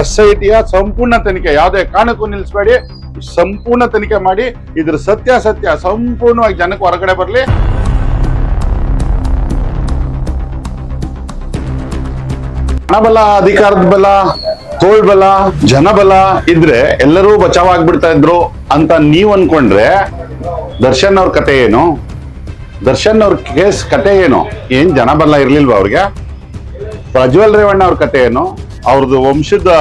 S I ಟಿಯ ಸಂಪೂರ್ಣ ತನಿಖೆ, ಯಾವುದೇ ಕಾರಣಕ್ಕೂ ನಿಲ್ಲಿಸಬೇಡಿ. ಸಂಪೂರ್ಣ ತನಿಖೆ ಮಾಡಿ, ಇದ್ರ ಸತ್ಯ ಸಂಪೂರ್ಣವಾಗಿ ಜನಕ್ಕೆ ಹೊರಗಡೆ ಬರಲಿ. ಹಣಬಲ, ಅಧಿಕಾರದ ಬಲ ತೋಳ್ಬಲ ಜನಬಲ ಇದ್ರೆ ಎಲ್ಲರೂ ಬಚಾವ್ ಆಗ್ಬಿಡ್ತಾ ಇದ್ರು ಅಂತ ನೀವ್ ಅನ್ಕೊಂಡ್ರೆ ದರ್ಶನ್ ಅವ್ರ ಕತೆ ಏನು? ದರ್ಶನ್ ಅವ್ರ ಕೇಸ್ ಕತೆ ಏನು? ಏನ್ ಜನಬಲ ಇರ್ಲಿಲ್ವಾ ಅವ್ರಿಗೆ? ಪ್ರಜ್ವಲ್ ರೇವಣ್ಣ ಅವ್ರ ಕತೆ ಏನು? ಅವ್ರದ್ದು ವಂಶದ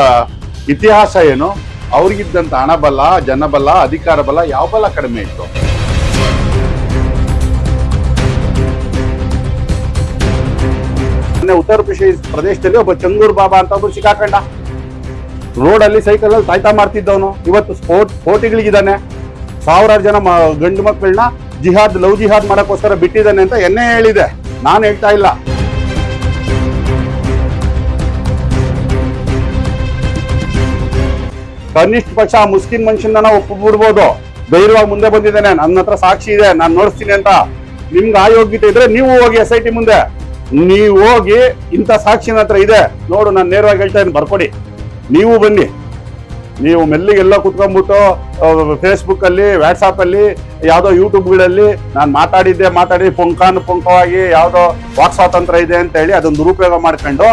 ಇತಿಹಾಸ ಏನು? ಅವ್ರಿಗಿದ್ದಂಥ ಹಣಬಲ, ಜನಬಲ, ಅಧಿಕಾರ ಬಲ ಯಾವ ಬಲ ಕಡಿಮೆ ಇತ್ತು? ಉತ್ತರ ಪ್ರದೇಶ ಪ್ರದೇಶದಲ್ಲಿ ಒಬ್ಬ ಚಂಗೂರ್ ಬಾಬಾ ಅಂತ ಒಬ್ರು ಸಿಕ್ಕಾಕಂಡ. ರೋಡ್ ಅಲ್ಲಿ ಸೈಕಲ್ ಅಲ್ಲಿ ತಾಯ್ತಾ ಮಾಡ್ತಿದ್ದವನು. ಇವತ್ತು ಸ್ಪೋರ್ಟ್, ಸ್ಪೋರ್ಟಿಗಳಿಗಿದ್ದಾನೆ. ಸಾವಿರಾರು ಜನ ಗಂಡು ಮಕ್ಕಳನ್ನ ಜಿಹಾದ್, ಲವ್ ಜಿಹಾದ್ ಮಾಡೋಕ್ಕೋಸ್ಕರ ಬಿಟ್ಟಿದ್ದಾನೆ ಅಂತ ಎನ್ನೇ ಹೇಳಿದೆ. ನಾನು ಹೇಳ್ತಾ ಇಲ್ಲ. ಕನಿಷ್ಠ ಪಕ್ಷ ಆ ಮುಸ್ಲಿಂ ಮನುಷ್ಯನ ಒಪ್ಪಿಬಿಡ್ಬೋದು. ಧೈರ್ಯವಾಗಿ ಮುಂದೆ ಬಂದಿದ್ದೇನೆ. ನನ್ನ ಹತ್ರ ಸಾಕ್ಷಿ ಇದೆ. ನಾನು ನೋಡಿಸ್ತೀನಿ ಅಂತ. ನಿಮ್ಗೆ ಆ ಯೋಗ್ಯತೆ ಇದ್ರೆ ನೀವು ಹೋಗಿ ಎಸ್ ಐ ಟಿ ಮುಂದೆ. ನೀವು ಹೋಗಿ ಇಂಥ ಸಾಕ್ಷಿನ ಹತ್ರ ಇದೆ. ನೋಡು, ನಾನು ನೇರವಾಗಿ ಹೇಳ್ತಾ ಇದ್ದೀನಿ. ಬರ್ಕೊಡಿ. ನೀವು ಬನ್ನಿ. ನೀವು ಮೆಲ್ಲಿಗೆಲ್ಲ ಕುತ್ಕೊಂಡ್ಬಿಟ್ಟು ಫೇಸ್ಬುಕ್ ಅಲ್ಲಿ ವಾಟ್ಸಾಪ್ ಅಲ್ಲಿ, ಯಾವ್ದೋ ಯೂಟ್ಯೂಬ್ಗಳಲ್ಲಿ ನಾನು ಮಾತಾಡಿದ್ದೆ, ಮಾತಾಡಿ, ಪೊಂಕಾನು, ಪೊಂಕವಾಗಿ ಯಾವುದೋ ವಾಕ್ ಸ್ವಾತಂತ್ರ್ಯ ಇದೆ ಅಂತ ಹೇಳಿ ಅದನ್ನ ದುರುಪಯೋಗ ಮಾಡ್ಕೊಂಡು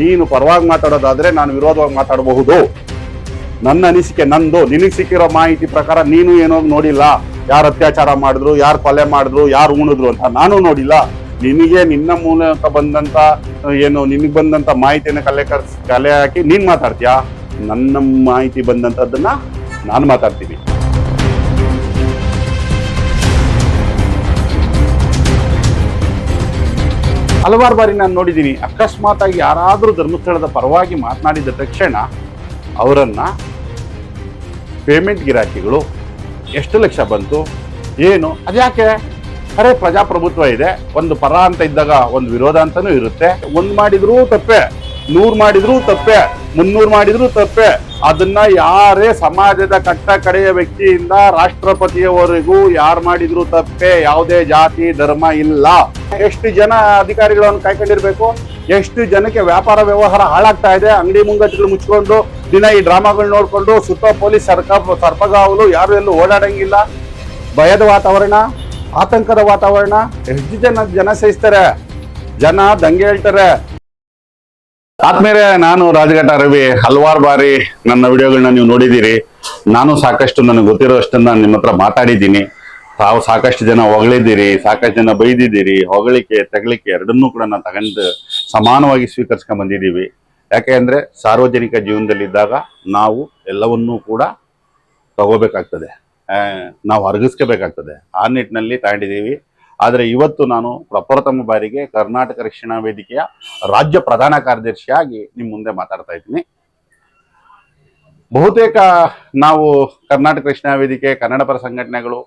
ನೀನು ಪರವಾಗಿ ಮಾತಾಡೋದಾದ್ರೆ ನಾನು ವಿರೋಧವಾಗಿ ಮಾತಾಡಬಹುದು. ನನ್ನ ಅನಿಸಿಕೆ ನಂದು. ನಿನಗೆ ಸಿಕ್ಕಿರೋ ಮಾಹಿತಿ ಪ್ರಕಾರ ನೀನು ಏನೋ ನೋಡಿಲ್ಲ. ಯಾರು ಅತ್ಯಾಚಾರ ಮಾಡಿದ್ರು, ಯಾರು ಕೊಲೆ ಮಾಡಿದ್ರು, ಯಾರು ಉಣಿದ್ರು ಅಂತ ನಾನು ನೋಡಿಲ್ಲ. ನಿನಗೆ ನಿನ್ನ ಮೂಲಕ ಬಂದಂತ, ಏನು, ನಿನಗೆ ಬಂದಂತ ಮಾಹಿತಿಯನ್ನು ಕಲೆ ಕಲೆ ಹಾಕಿ ನೀನ್ ಮಾತಾಡ್ತೀಯಾ? ನನ್ನ ಮಾಹಿತಿ ಬಂದಂತದ್ದನ್ನ ನಾನು ಮಾತಾಡ್ತೀನಿ. ಹಲವಾರು ಬಾರಿ ನಾನು ನೋಡಿದ್ದೀನಿ ಅಕಸ್ಮಾತ್ ಆಗಿ ಯಾರಾದರೂ ಧರ್ಮಸ್ಥಳದ ಪರವಾಗಿ ಮಾತನಾಡಿದ ತಕ್ಷಣ ಅವರನ್ನು ಪೇಮೆಂಟ್ ಗಿರಾಕಿಗಳು ಎಷ್ಟು ಲಕ್ಷ ಬಂತು? ಏನು? ಅದ್ಯಾಕೆ? ಅರೆ, ಪ್ರಜಾಪ್ರಭುತ್ವ ಇದೆ. ಒಂದು ಪರ ಅಂತ ಇದ್ದಾಗ ಒಂದು ವಿರೋಧ ಅಂತಲೂ ಇರುತ್ತೆ. ಒಂದು ಮಾಡಿದ್ರೂ ತಪ್ಪೆ. ನೂರು ಮಾಡಿದ್ರೂ ತಪ್ಪೆ. ಮುನ್ನೂರು ಮಾಡಿದ್ರೂ ತಪ್ಪೆ. ಅದನ್ನ ಯಾರೇ ಸಮಾಜದ ಕಟ್ಟ ಕಡೆಯ ವ್ಯಕ್ತಿಯಿಂದ ರಾಷ್ಟ್ರಪತಿಯವರೆಗೂ ಯಾರು ಮಾಡಿದ್ರು ತಪ್ಪೆ, ಯಾವುದೇ ಜಾತಿ, ಧರ್ಮ ಇಲ್ಲ. ಎಷ್ಟು ಜನ ಅಧಿಕಾರಿಗಳನ್ನು ಕಾಯ್ಕೊಂಡಿರ್ಬೇಕು? ಎಷ್ಟು ಜನಕ್ಕೆ ವ್ಯಾಪಾರ ವ್ಯವಹಾರ ಹಾಳಾಗ್ತಾ ಇದೆ? ಅಂಗಡಿ ಮುಂಗಟ್ಟುಗಳು ಮುಚ್ಕೊಂಡು, ದಿನ ಈ ಡ್ರಾಮಾಗಳು ನೋಡಿಕೊಂಡು, ಸುತ್ತ ಪೊಲೀಸ್ ಸರ್ಕ, ಸರ್ಪಗಾವಲು, ಯಾರು ಎಲ್ಲೂ ಓಡಾಡಂಗಿಲ್ಲ. ಭಯದ ವಾತಾವರಣ, ಆತಂಕದ ವಾತಾವರಣ. ಎಷ್ಟು ಜನ ಜನ ಸಹಿಸ್ತಾರೆ? ಜನ ದಂಗೆ ಹೇಳ್ತಾರೆ. ಆದ್ಮೇಲೆ ನಾನು ರಾಜಘಾಟ ರವಿ ಹಲವಾರು ಬಾರಿ ನನ್ನ ವಿಡಿಯೋಗಳನ್ನ ನೀವು ನೋಡಿದ್ದೀರಿ. ನಾನು ಸಾಕಷ್ಟು ನನಗೆ ಗೊತ್ತಿರೋಷ್ಟನ್ನ ನಿಮ್ಮ ಹತ್ರ ಮಾತಾಡಿದ್ದೀನಿ. ತಾವು ಸಾಕಷ್ಟು ಜನ ಹೊಗಳಿದ್ದೀರಿ, ಸಾಕಷ್ಟು ಜನ ಬೈದಿದ್ದೀರಿ, ಹೊಗಳಿಕೆ, ತಗಲಿಕೆ ಎರಡನ್ನೂ ಕೂಡ ನಾನು ತಗೊಂಡು ಸಮಾನವಾಗಿ ಸ್ವೀಕರಿಸ್ಕೊಂಡ್ ಬಂದಿದ್ದೀವಿ. ಯಾಕೆ ಅಂದರೆ ಸಾರ್ವಜನಿಕ ಜೀವನದಲ್ಲಿದ್ದಾಗ ನಾವು ಎಲ್ಲವನ್ನೂ ಕೂಡ ತಗೋಬೇಕಾಗ್ತದೆ. ನಾವು ಅರಗಿಸ್ಕೋಬೇಕಾಗ್ತದೆ. ಆ ನಿಟ್ಟಿನಲ್ಲಿ ತಗೊಂಡಿದ್ದೀವಿ. ಆದರೆ ಇವತ್ತು ನಾನು ಪ್ರಪ್ರಥಮ ಬಾರಿಗೆ ಕರ್ನಾಟಕ ರಕ್ಷಣಾ ವೇದಿಕೆಯ ರಾಜ್ಯ ಪ್ರಧಾನ ಕಾರ್ಯದರ್ಶಿಯಾಗಿ ನಿಮ್ಮ ಮುಂದೆ ಮಾತಾಡ್ತಾ ಇದ್ದೀನಿ. ಬಹುತೇಕ ನಾವು ಕರ್ನಾಟಕ ರಕ್ಷಣಾ ವೇದಿಕೆ, ಕನ್ನಡ ಪರ ಸಂಘಟನೆಗಳು,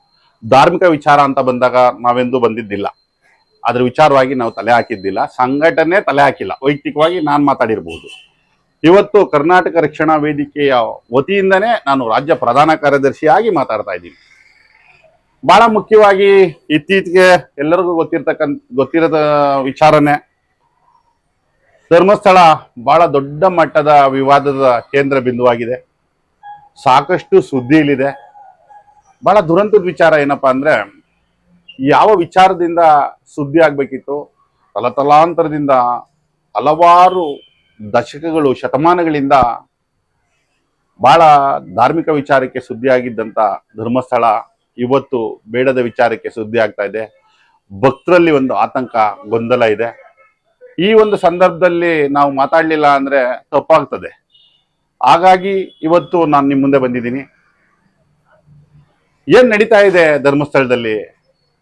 ಧಾರ್ಮಿಕ ವಿಚಾರ ಅಂತ ಬಂದಾಗ ನಾವೆಂದೂ ಬಂದಿದ್ದಿಲ್ಲ. ಅದ್ರ ವಿಚಾರವಾಗಿ ನಾವು ತಲೆ ಹಾಕಿದ್ದಿಲ್ಲ. ಸಂಘಟನೆ ತಲೆ ಹಾಕಿಲ್ಲ. ವೈಯಕ್ತಿಕವಾಗಿ ನಾನು ಮಾತಾಡಿರಬಹುದು ಇವತ್ತು ಕರ್ನಾಟಕ ರಕ್ಷಣಾ ವೇದಿಕೆಯ ವತಿಯಿಂದನೇ ನಾನು ರಾಜ್ಯ ಪ್ರಧಾನ ಕಾರ್ಯದರ್ಶಿಯಾಗಿ ಮಾತಾಡ್ತಾ ಇದ್ದೀನಿ. ಬಹಳ ಮುಖ್ಯವಾಗಿ ಇತ್ತೀಚೆಗೆ ಎಲ್ಲರಿಗೂ ಗೊತ್ತಿರ್ತಕ್ಕಂಥ, ಗೊತ್ತಿರದ ವಿಚಾರನೆ ಧರ್ಮಸ್ಥಳ ಬಹಳ ದೊಡ್ಡ ಮಟ್ಟದ ವಿವಾದದ ಕೇಂದ್ರ ಬಿಂದುವಾಗಿದೆ. ಸಾಕಷ್ಟು ಸುದ್ದಿಯಲ್ಲಿದೆ. ಬಹಳ ದುರಂತದ ವಿಚಾರ ಏನಪ್ಪಾ ಅಂದ್ರೆ, ಯಾವ ವಿಚಾರದಿಂದ ಸುದ್ದಿ ಆಗ್ಬೇಕಿತ್ತು? ತಲತಲಾಂತರದಿಂದ ಹಲವಾರು ದಶಕಗಳು, ಶತಮಾನಗಳಿಂದ ಬಹಳ ಧಾರ್ಮಿಕ ವಿಚಾರಕ್ಕೆ ಸುದ್ದಿಯಾಗಿದ್ದಂಥ ಧರ್ಮಸ್ಥಳ ಇವತ್ತು ಬೇಡದ ವಿಚಾರಕ್ಕೆ ಸುದ್ದಿ ಆಗ್ತಾ ಇದೆ. ಭಕ್ತರಲ್ಲಿ ಒಂದು ಆತಂಕ, ಗೊಂದಲ ಇದೆ. ಈ ಒಂದು ಸಂದರ್ಭದಲ್ಲಿ ನಾವು ಮಾತಾಡ್ಲಿಲ್ಲ ಅಂದ್ರೆ ತಪ್ಪಾಗ್ತದೆ. ಹಾಗಾಗಿ ಇವತ್ತು ನಾನು ನಿಮ್ಮ ಮುಂದೆ ಬಂದಿದ್ದೀನಿ. ಏನು ನಡೀತಾ ಇದೆ ಧರ್ಮಸ್ಥಳದಲ್ಲಿ?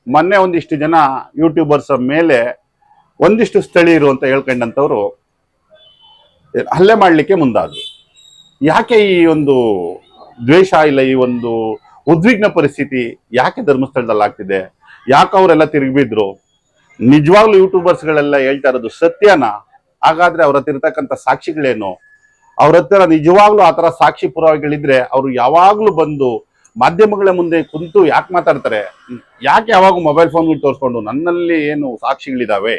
ಮೊನ್ನೆ ಒಂದಿಷ್ಟು ಜನ ಯೂಟ್ಯೂಬರ್ಸ್ ಮೇಲೆ ಒಂದಿಷ್ಟು ಸ್ಥಳೀಯರು ಅಂತ ಹೇಳ್ಕೊಂಡಂಥವ್ರು ಹಲ್ಲೆ ಮಾಡಲಿಕ್ಕೆ ಮುಂದಾದ್ರು. ಯಾಕೆ ಈ ಒಂದು ದ್ವೇಷ ಇಲ್ಲ ಈ ಒಂದು ಉದ್ವಿಗ್ನ ಪರಿಸ್ಥಿತಿ ಯಾಕೆ ಧರ್ಮಸ್ಥಳದಲ್ಲಿ ಆಗ್ತಿದೆ? ಯಾಕೆ ಅವರೆಲ್ಲ ತಿರುಗಿಬಿದ್ರು ನಿಜವಾಗ್ಲೂ ಯೂಟ್ಯೂಬರ್ಸ್ಗಳೆಲ್ಲ ಹೇಳ್ತಾ ಇರೋದು ಸತ್ಯನ, ಹಾಗಾದ್ರೆ ಅವ್ರ ಹತ್ರ ಇರ್ತಕ್ಕಂಥ ಸಾಕ್ಷಿಗಳೇನು? ಅವ್ರ ಹತ್ರ ನಿಜವಾಗ್ಲೂ ಆ ಥರ ಸಾಕ್ಷಿ ಪುರಾವೆಗಳಿದ್ರೆ ಅವರು ಯಾವಾಗ್ಲೂ ಬಂದು ಮಾಧ್ಯಮಗಳ ಮುಂದೆ ಕುಂತು ಯಾಕೆ ಮಾತಾಡ್ತಾರೆ? ಯಾಕೆ ಯಾವಾಗ ಮೊಬೈಲ್ ಫೋನ್ಗಳು ತೋರಿಸ್ಕೊಂಡು ನನ್ನಲ್ಲಿ ಏನು ಸಾಕ್ಷಿಗಳಿದಾವೆ?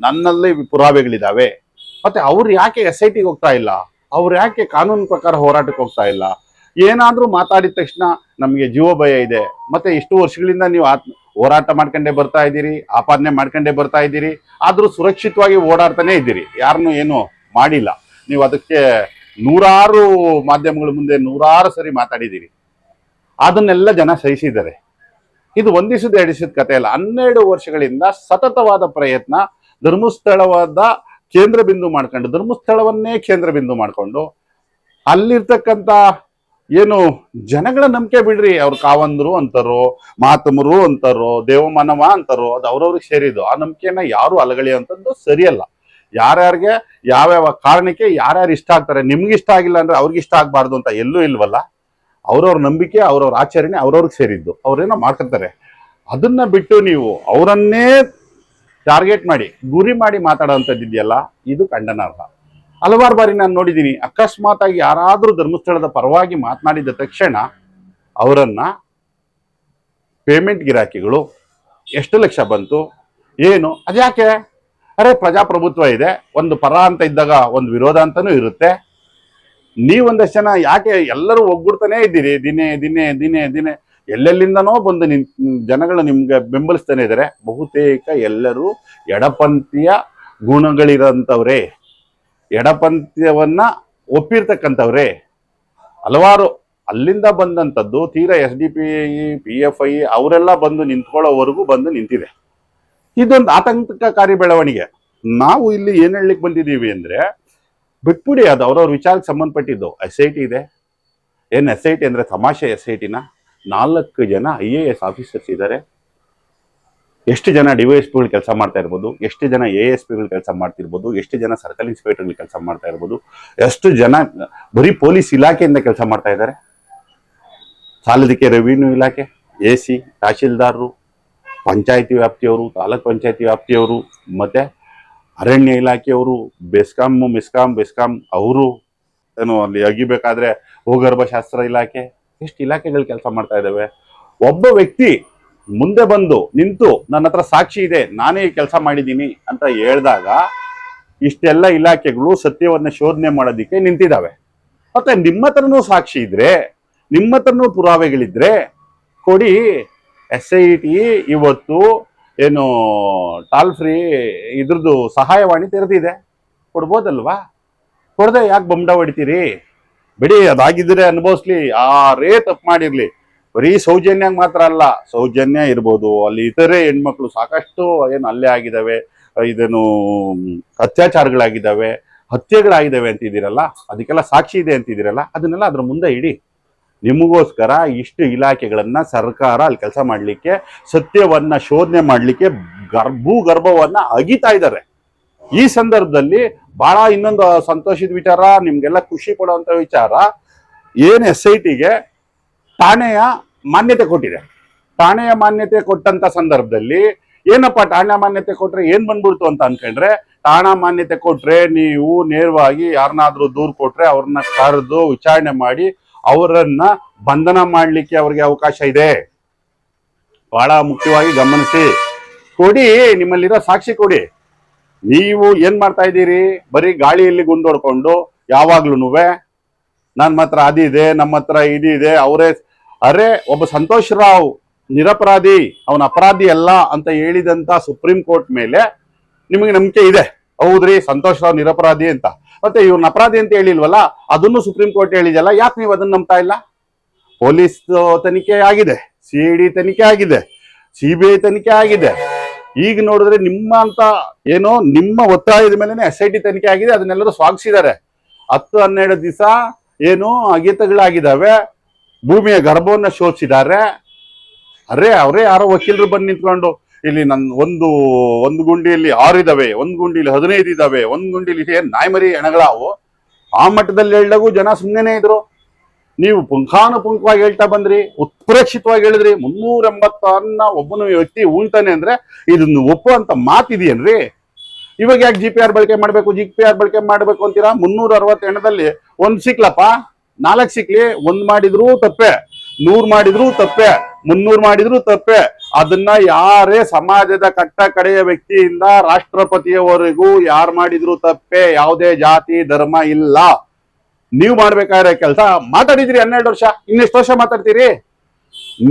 ನನ್ನಲ್ಲಿ ಪುರಾವೆಗಳಿದಾವೆ? ಮತ್ತೆ ಅವ್ರು ಯಾಕೆ ಎಸ್ ಐ ಟಿಗೆ ಹೋಗ್ತಾ ಇಲ್ಲ? ಅವ್ರು ಯಾಕೆ ಕಾನೂನು ಪ್ರಕಾರ ಹೋರಾಟಕ್ಕೆ ಹೋಗ್ತಾ ಇಲ್ಲ? ಏನಾದ್ರೂ ಮಾತಾಡಿದ ತಕ್ಷಣ ನಮಗೆ ಜೀವ ಭಯ ಇದೆ. ಮತ್ತೆ ಇಷ್ಟು ವರ್ಷಗಳಿಂದ ನೀವು ಆತ್ಮ ಹೋರಾಟ ಮಾಡ್ಕೊಂಡೇ ಬರ್ತಾ ಇದ್ದೀರಿ, ಆಪಾದನೆ ಮಾಡ್ಕೊಂಡೇ ಬರ್ತಾ ಇದ್ದೀರಿ, ಆದರೂ ಸುರಕ್ಷಿತವಾಗಿ ಓಡಾಡ್ತಾನೆ ಇದ್ದೀರಿ. ಯಾರನ್ನೂ ಏನು ಮಾಡಿಲ್ಲ. ನೀವು ಅದಕ್ಕೆ ನೂರಾರು ಮಾಧ್ಯಮಗಳ ಮುಂದೆ ನೂರಾರು ಸರಿ ಮಾತಾಡಿದ್ದೀರಿ. ಅದನ್ನೆಲ್ಲ ಜನ ಸಹಿಸಿದ್ದಾರೆ. ಇದು ಒಂದಿಸದ ಎಡಿಸಿದ ಕಥೆ ಅಲ್ಲ. ಹನ್ನೆರಡು ವರ್ಷಗಳಿಂದ ಸತತವಾದ ಪ್ರಯತ್ನ, ಧರ್ಮಸ್ಥಳವಾದ ಕೇಂದ್ರ ಬಿಂದು ಮಾಡ್ಕೊಂಡು, ಧರ್ಮಸ್ಥಳವನ್ನೇ ಕೇಂದ್ರ ಬಿಂದು ಮಾಡಿಕೊಂಡು, ಅಲ್ಲಿರ್ತಕ್ಕಂಥ ಏನು ಜನಗಳ ನಂಬಿಕೆ ಬಿಡ್ರಿ, ಅವ್ರು ಕಾವಂದ್ರು ಅಂತಾರೋ, ಮಾತಮರು ಅಂತಾರೋ ದೇವಮಾನವ ಅಂತಾರೋ, ಅದು ಅವ್ರವ್ರಿಗೆ ಸೇರಿದ್ದು. ಆ ನಂಬಿಕೆನ ಯಾರು ಅಲಗಳಿ ಅಂತಂದು ಸರಿಯಲ್ಲ. ಯಾರ್ಯಾರಿಗೆ, ಯಾವ್ಯಾವ ಕಾರಣಕ್ಕೆ ಯಾರ್ಯಾರು ಇಷ್ಟ ಆಗ್ತಾರೆ, ನಿಮ್ಗೆ ಇಷ್ಟ ಆಗಿಲ್ಲ ಅಂದ್ರೆ ಅವ್ರಿಗೆ ಇಷ್ಟ ಆಗ್ಬಾರ್ದು ಅಂತ ಎಲ್ಲೂ ಇಲ್ವಲ್ಲ? ಅವ್ರವ್ರ ನಂಬಿಕೆ, ಅವ್ರವ್ರ ಆಚರಣೆ ಅವ್ರವ್ರಿಗೆ ಸೇರಿದ್ದು. ಅವ್ರೇನೋ ಮಾಡ್ತಿರ್ತಾರೆ. ಅದನ್ನ ಬಿಟ್ಟು ನೀವು ಅವರನ್ನೇ ಟಾರ್ಗೆಟ್ ಮಾಡಿ, ಗುರಿ ಮಾಡಿ ಮಾತಾಡೋ ಇದೆಯಲ್ಲ ಇದು ಖಂಡನಾರ್ಹ. ಹಲವಾರು ಬಾರಿ ನಾನು ನೋಡಿದ್ದೀನಿ ಅಕಸ್ಮಾತ್ ಆಗಿ ಯಾರಾದರೂ ಧರ್ಮಸ್ಥಳದ ಪರವಾಗಿ ಮಾತನಾಡಿದ ತಕ್ಷಣ ಅವರನ್ನು ಪೇಮೆಂಟ್ ಗಿರಾಕಿಗಳು, ಎಷ್ಟು ಲಕ್ಷ ಬಂತು, ಏನು, ಅದ್ಯಾಕೆ? ಅರೆ, ಪ್ರಜಾಪ್ರಭುತ್ವ ಇದೆ, ಒಂದು ಪರ ಅಂತ ಇದ್ದಾಗ ಒಂದು ವಿರೋಧ ಅಂತಾನೂ ಇರುತ್ತೆ. ನೀವೊಂದಷ್ಟು ಜನ ಯಾಕೆ ಎಲ್ಲರೂ ಒಗ್ಗೂಡ್ತಾನೆ ಇದ್ದೀರಿ, ದಿನೇ ದಿನೇ ದಿನೇ ದಿನೇ, ಎಲ್ಲೆಲ್ಲಿಂದನೋ ಬಂದು ನಿನ್, ಜನಗಳು ನಿಮ್ಗೆ ಬೆಂಬಲಿಸ್ತಾನೆ ಇದ್ದಾರೆ, ಬಹುತೇಕ ಎಲ್ಲರೂ ಎಡಪಂಥೀಯ ಗುಣಗಳಿರೋಂಥವ್ರೆ ಎಡಪಂಥ್ಯವನ್ನ ಒಪ್ಪಿರ್ತಕ್ಕಂಥವ್ರೆ. ಹಲವಾರು ಅಲ್ಲಿಂದ ಬಂದಂಥದ್ದು ತೀರಾ S D P P F I ಅವರೆಲ್ಲ ಬಂದು ನಿಂತ್ಕೊಳ್ಳೋವರೆಗೂ ಬಂದು ನಿಂತಿದೆ. ಇದೊಂದು ಆತಂಕಕಾರಿ ಬೆಳವಣಿಗೆ. ನಾವು ಇಲ್ಲಿ ಏನು ಹೇಳಲಿಕ್ಕೆ ಬಂದಿದ್ದೀವಿ ಅಂದ್ರೆ, ಬಿಟ್ಬಿಡಿ ಅದು, ಅವ್ರವ್ರ ವಿಚಾರಕ್ಕೆ ಸಂಬಂಧಪಟ್ಟಿದ್ದು ಎಸ್ ಐ ಟಿ ಇದೆ. ಏನು ಎಸ್ ಐ ಟಿ ಅಂದ್ರೆ ತಮಾಷೆ ಎಸ್ ಐ ಟಿನ ನಾಲ್ಕು ಜನ ಐ ಎ ಎಸ್ ಆಫೀಸರ್ಸ್ ಇದ್ದಾರೆ ಎಷ್ಟು ಜನ ಡಿ ವೈ ಎಸ್ ಪಿಗಳು ಕೆಲಸ ಮಾಡ್ತಾ ಇರ್ಬೋದು, ಎಷ್ಟು ಜನ ಎ ಎಸ್ ಪಿಗಳು ಕೆಲಸ ಮಾಡ್ತಿರ್ಬೋದು, ಎಷ್ಟು ಜನ ಸರ್ಕಲ್ ಇನ್ಸ್ಪೆಕ್ಟರ್ಗಳು ಕೆಲಸ ಮಾಡ್ತಾ ಇರ್ಬೋದು, ಎಷ್ಟು ಜನ ಬರೀ ಪೊಲೀಸ್ ಇಲಾಖೆಯಿಂದ ಕೆಲಸ ಮಾಡ್ತಾ ಇದ್ದಾರೆ? ಸಾಲದಕ್ಕೆ ರೆವಿನ್ಯೂ ಇಲಾಖೆ, ಎ ಸಿ, ತಹಶೀಲ್ದಾರರು, ಪಂಚಾಯತಿ ವ್ಯಾಪ್ತಿಯವರು, ತಾಲೂಕ್ ಪಂಚಾಯತಿ ವ್ಯಾಪ್ತಿಯವರು, ಮತ್ತು ಅರಣ್ಯ ಇಲಾಖೆಯವರು, ಬೆಸ್ಕಾಂ, ಮಿಸ್ಕಾಂ, ಬೆಸ್ಕಾಂ, ಅವರು ಏನು ಅಲ್ಲಿ ಅಗಿಬೇಕಾದ್ರೆ ಭೂಗರ್ಭಶಾಸ್ತ್ರ ಇಲಾಖೆ, ಎಷ್ಟು ಇಲಾಖೆಗಳು ಕೆಲಸ ಮಾಡ್ತಾ ಇದ್ದಾವೆ? ಒಬ್ಬ ವ್ಯಕ್ತಿ ಮುಂದೆ ಬಂದು ನಿಂತು ನನ್ನ ಹತ್ರ ಸಾಕ್ಷಿ ಇದೆ, ನಾನೇ ಕೆಲಸ ಮಾಡಿದ್ದೀನಿ ಅಂತ ಹೇಳಿದಾಗ ಇಷ್ಟೆಲ್ಲ ಇಲಾಖೆಗಳು ಸತ್ಯವನ್ನ ಶೋಧನೆ ಮಾಡೋದಿಕ್ಕೆ ನಿಂತಿದ್ದಾವೆ ಮತ್ತೆ ನಿಮ್ಮ ಹತ್ರನೂ ಸಾಕ್ಷಿ ಇದ್ರೆ, ನಿಮ್ಮ ಹತ್ರನೂ ಪುರಾವೆಗಳಿದ್ರೆ ಕೊಡಿ. ಎಸ್ ಐ ಟಿ ಇವತ್ತು ಏನು ಟಾಲ್ ಫ್ರೀ ಇದ್ರದ್ದು ಸಹಾಯವಾಣಿ ತೆರೆದಿದೆ. ಕೊಡ್ಬೋದಲ್ವಾ? ಕೊಡದೆ ಯಾಕೆ ಬೊಂಡ ಹೊಡಿತೀರಿ? ಬಿಡಿ, ಅದಾಗಿದ್ರೆ ಅನುಭವಿಸ್ಲಿ ಯಾರೇ ತಪ್ಪು ಮಾಡಿರ್ಲಿ. ಬರೀ ಸೌಜನ್ಯ ಮಾತ್ರ ಅಲ್ಲ, ಸೌಜನ್ಯ ಇರ್ಬೋದು. ಅಲ್ಲಿ ಇತರೆ ಹೆಣ್ಮಕ್ಳು ಸಾಕಷ್ಟು ಏನು ಅಲ್ಲೇ ಆಗಿದ್ದಾವೆ ಇದೇನು ಅತ್ಯಾಚಾರಗಳಾಗಿದ್ದಾವೆ ಹತ್ಯೆಗಳಾಗಿದ್ದಾವೆ ಅಂತಿದ್ದೀರಲ್ಲ, ಅದಕ್ಕೆಲ್ಲ ಸಾಕ್ಷಿ ಇದೆ ಅಂತಿದ್ದೀರಲ್ಲ, ಅದನ್ನೆಲ್ಲ ಅದ್ರ ಮುಂದೆ ಇಡಿ. ನಿಮಗೋಸ್ಕರ ಇಷ್ಟು ಇಲಾಖೆಗಳನ್ನ ಸರ್ಕಾರ ಅಲ್ಲಿ ಕೆಲಸ ಮಾಡಲಿಕ್ಕೆ, ಸತ್ಯವನ್ನ ಶೋಧನೆ ಮಾಡಲಿಕ್ಕೆ ಗರ್ಭು ಗರ್ಭವನ್ನು ಅಗಿತಾ ಇದ್ದಾರೆ. ಈ ಸಂದರ್ಭದಲ್ಲಿ ಬಹಳ ಇನ್ನೊಂದು ಸಂತೋಷದ ವಿಚಾರ, ನಿಮ್ಗೆಲ್ಲ ಖುಷಿ ಕೊಡುವಂತ ವಿಚಾರ, ಏನ್ ಎಸ್ ಐ ಟಿಗೆ ಠಾಣೆಯ ಮಾನ್ಯತೆ ಕೊಟ್ಟಿದೆ. ಠಾಣೆಯ ಮಾನ್ಯತೆ ಕೊಟ್ಟಂತ ಸಂದರ್ಭದಲ್ಲಿ ಏನಪ್ಪ ಠಾಣೆ ಮಾನ್ಯತೆ ಕೊಟ್ರೆ ಏನ್ ಬಂದ್ಬಿಡ್ತು ಅಂತ ಅನ್ಕೊಂಡ್ರೆ, ಠಾಣಾ ಮಾನ್ಯತೆ ಕೊಟ್ರೆ ನೀವು ನೇರವಾಗಿ ಯಾರನ್ನಾದ್ರೂ ದೂರು ಕೊಟ್ರೆ ಅವ್ರನ್ನ ಕರೆದು ವಿಚಾರಣೆ ಮಾಡಿ ಅವರನ್ನ ಬಂಧನ ಮಾಡ್ಲಿಕ್ಕೆ ಅವ್ರಿಗೆ ಅವಕಾಶ ಇದೆ. ಬಹಳ ಮುಖ್ಯವಾಗಿ ಗಮನಿಸಿ. ಕೊಡಿ, ನಿಮ್ಮಲ್ಲಿರೋ ಸಾಕ್ಷಿ ಕೊಡಿ. ನೀವು ಏನ್ ಮಾಡ್ತಾ ಇದ್ದೀರಿ? ಬರೀ ಗಾಳಿಯಲ್ಲಿ ಗುಂಡೋಡ್ಕೊಂಡು ಯಾವಾಗ್ಲೂ ನನ್ನ ಹತ್ರ ಅದಿದೆ, ನಮ್ಮ ಹತ್ರ ಇದಿದೆ, ಅವರೇ ಅರೆ, ಒಬ್ಬ ಸಂತೋಷ್ ರಾವ್ ನಿರಪರಾಧಿ, ಅವನ ಅಪರಾಧಿ ಅಲ್ಲ ಅಂತ ಹೇಳಿದಂತ ಸುಪ್ರೀಂ ಕೋರ್ಟ್ ಮೇಲೆ ನಿಮಗೆ ನಂಬಿಕೆ ಇದೆ. ಹೌದ್ರಿ, ಸಂತೋಷ್ ರಾವ್ ನಿರಪರಾಧಿ ಅಂತ. ಮತ್ತೆ ಇವ್ರನ್ನ ಅಪರಾಧಿ ಅಂತ ಹೇಳಿಲ್ವಲ್ಲ, ಅದನ್ನು ಸುಪ್ರೀಂ ಕೋರ್ಟ್ ಹೇಳಿದಲ್ಲ ಯಾಕೆ ನೀವು ಅದನ್ನ ನಂಬ್ತಾ ಇಲ್ಲ? ಪೊಲೀಸ್ ತನಿಖೆ ಆಗಿದೆ, ಸಿ ಡಿ ತನಿಖೆ ಆಗಿದೆ, ಸಿ ಬಿ ಐ ತನಿಖೆ ಆಗಿದೆ. ಈಗ ನೋಡಿದ್ರೆ ನಿಮ್ಮ ಅಂತ ಏನೋ ನಿಮ್ಮ ಒತ್ತಾಯದ ಮೇಲೆ ಎಸ್ ಐ ಟಿ ತನಿಖೆ ಆಗಿದೆ, ಅದನ್ನೆಲ್ಲರೂ ಸ್ವಾಗತಿಸಿದ್ದಾರೆ ಹತ್ತು ಹನ್ನೆರಡು ದಿವಸ ಏನು ಅಗಿತಗಳಾಗಿದ್ದಾವೆ. ಭೂಮಿಯ ಗರ್ಭವನ್ನ ಶೋಧಿಸಿದ್ದಾರೆ ಅರೇ ಅವರೇ ಯಾರೋ ವಕೀಲರು ಬಂದು ನಿಂತ್ಕೊಂಡು, ಇಲ್ಲಿ ನನ್ ಒಂದು ಒಂದು ಗುಂಡಿಯಲ್ಲಿ ಆರು ಇದಾವೆ, ಒಂದ್ ಗುಂಡಿಲಿ ಹದಿನೈದು ಇದಾವೆ, ಒಂದ್ ಗುಂಡಿಲಿ ಏನ್ ನಾಯ್ಮರಿ ಹೆಣಗಳಾವು, ಆ ಮಟ್ಟದಲ್ಲಿ ಹೇಳಿದಾಗೂ ಜನ ಸುಮ್ಮನೆ ಇದ್ರು. ನೀವು ಪುಂಖಾನುಪುಂಖವಾಗಿ ಹೇಳ್ತಾ ಬಂದ್ರಿ, ಉತ್ಪ್ರೇಕ್ಷಿತವಾಗಿ ಹೇಳಿದ್ರಿ ಮುನ್ನೂರ ಎಂಬತ್ತನ್ನ ಒಬ್ಬನ ವ್ಯಕ್ತಿ ಉಳ್ತಾನೆ ಅಂದ್ರೆ, ಇದನ್ನು ಒಪ್ಪುವಂತ ಮಾತಿದೆಯೇನ್ರಿ? ಇವಾಗ ಯಾಕೆ ಜಿ ಪಿ ಆರ್ ಬಳಕೆ ಮಾಡ್ಬೇಕು ಜಿ ಪಿ ಆರ್ ಬಳಕೆ ಮಾಡ್ಬೇಕು ಅಂತೀರಾ? ಮುನ್ನೂರ ಅರವತ್ತೆಣ್ಣದಲ್ಲಿ ಒಂದ್ ಸಿಕ್ಲಪ್ಪ. ನಾಲ್ಕು ಸಿಕ್ಲಿ, ಒಂದ್ ಮಾಡಿದ್ರು ತಪ್ಪೆ, ನೂರ್ ಮಾಡಿದ್ರು ತಪ್ಪೆ, ಮುನ್ನೂರ್ ಮಾಡಿದ್ರು ತಪ್ಪೆ. ಅದನ್ನ ಯಾರೇ ಸಮಾಜದ ಕಟ್ಟ ಕಡೆಯ ವ್ಯಕ್ತಿಯಿಂದ ರಾಷ್ಟ್ರಪತಿಯವರೆಗೂ ಯಾರು ಮಾಡಿದ್ರು ತಪ್ಪೆ, ಯಾವುದೇ ಜಾತಿ, ಧರ್ಮ ಇಲ್ಲ. ನೀವು ಮಾಡ್ಬೇಕಾದ್ರೆ ಕೆಲಸ ಮಾತಾಡಿದ್ರಿ ಹನ್ನೆರಡು ವರ್ಷ, ಇನ್ನೆಷ್ಟು ವರ್ಷ ಮಾತಾಡ್ತೀರಿ?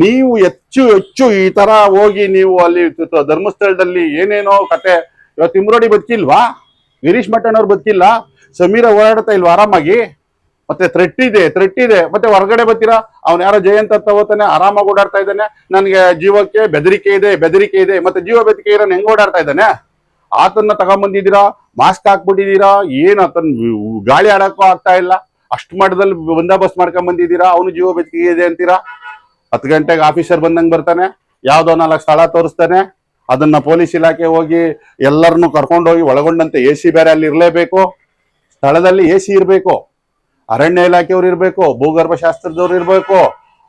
ನೀವು ಹೆಚ್ಚು ಹೆಚ್ಚು ಈ ತರ ಹೋಗಿ ನೀವು ಅಲ್ಲಿ ಧರ್ಮಸ್ಥಳದಲ್ಲಿ ಏನೇನೋ ಕತೆ, ಇವತ್ತು ಇಮ್ರೋಡಿ ಬದುಕಿಲ್ವಾ? ಗಿರೀಶ್ ಮಠನವ್ರು ಬದುಕಿಲ್ಲ? ಸಮೀರ ಓಡಾಡ್ತಾ ಇಲ್ವಾ ಆರಾಮಾಗಿ? ಮತ್ತೆ ಥ್ರೆಟ್ ಇದೆ ಥ್ರೆಟ್ ಇದೆ. ಮತ್ತೆ ಹೊರಗಡೆ ಬರ್ತೀರಾ? ಅವ್ನು ಯಾರೋ ಜಯಂತ ತಗೋತಾನೆ ಆರಾಮಾಗಿ ಓಡಾಡ್ತಾ ಇದ್ದಾನೆ. ನನಗೆ ಜೀವಕ್ಕೆ ಬೆದರಿಕೆ ಇದೆ ಬೆದರಿಕೆ ಇದೆ. ಮತ್ತೆ ಜೀವ ಬೆದರಿಕೆ ಇರೋನ್ ಹೆಂಗ್ ಓಡಾಡ್ತಾ ಇದ್ದಾನೆ? ಆತನ್ನ ತಗೊಂಬಂದಿದ್ದೀರಾ? ಮಾಸ್ಕ್ ಹಾಕ್ಬಿಟ್ಟಿದ್ದೀರಾ? ಏನು ಆತನ್ ಗಾಳಿ ಆಡಕ್ಕೂ ಆಗ್ತಾ ಇಲ್ಲ. ಅಷ್ಟು ಮಟ್ಟದಲ್ಲಿ ಬಂದೋಬಸ್ತ್ ಮಾಡ್ಕೊಂಡ್ ಬಂದಿದ್ದೀರಾ ಅವನು ಜೀವ ಬೆದರಿಕೆ ಇದೆ ಅಂತೀರಾ? ಹತ್ತು ಗಂಟೆಗೆ ಆಫೀಸರ್ ಬಂದಂಗೆ ಬರ್ತಾನೆ. ಯಾವ್ದೋ ನಾಲ್ಕು ಸ್ಥಳ ತೋರಿಸ್ತಾನೆ. ಅದನ್ನ ಪೊಲೀಸ್ ಇಲಾಖೆ ಹೋಗಿ ಎಲ್ಲರನ್ನು ಕರ್ಕೊಂಡು ಹೋಗಿ ಒಳಗೊಂಡಂತೆ. ಎ ಸಿ ಬೇರೆ ಅಲ್ಲಿ ಇರಲೇಬೇಕು. ಸ್ಥಳದಲ್ಲಿ ಎ ಸಿ ಇರಬೇಕು. ಅರಣ್ಯ ಇಲಾಖೆಯವ್ರು ಇರಬೇಕು ಭೂಗರ್ಭ ಶಾಸ್ತ್ರದವ್ರು ಇರಬೇಕು,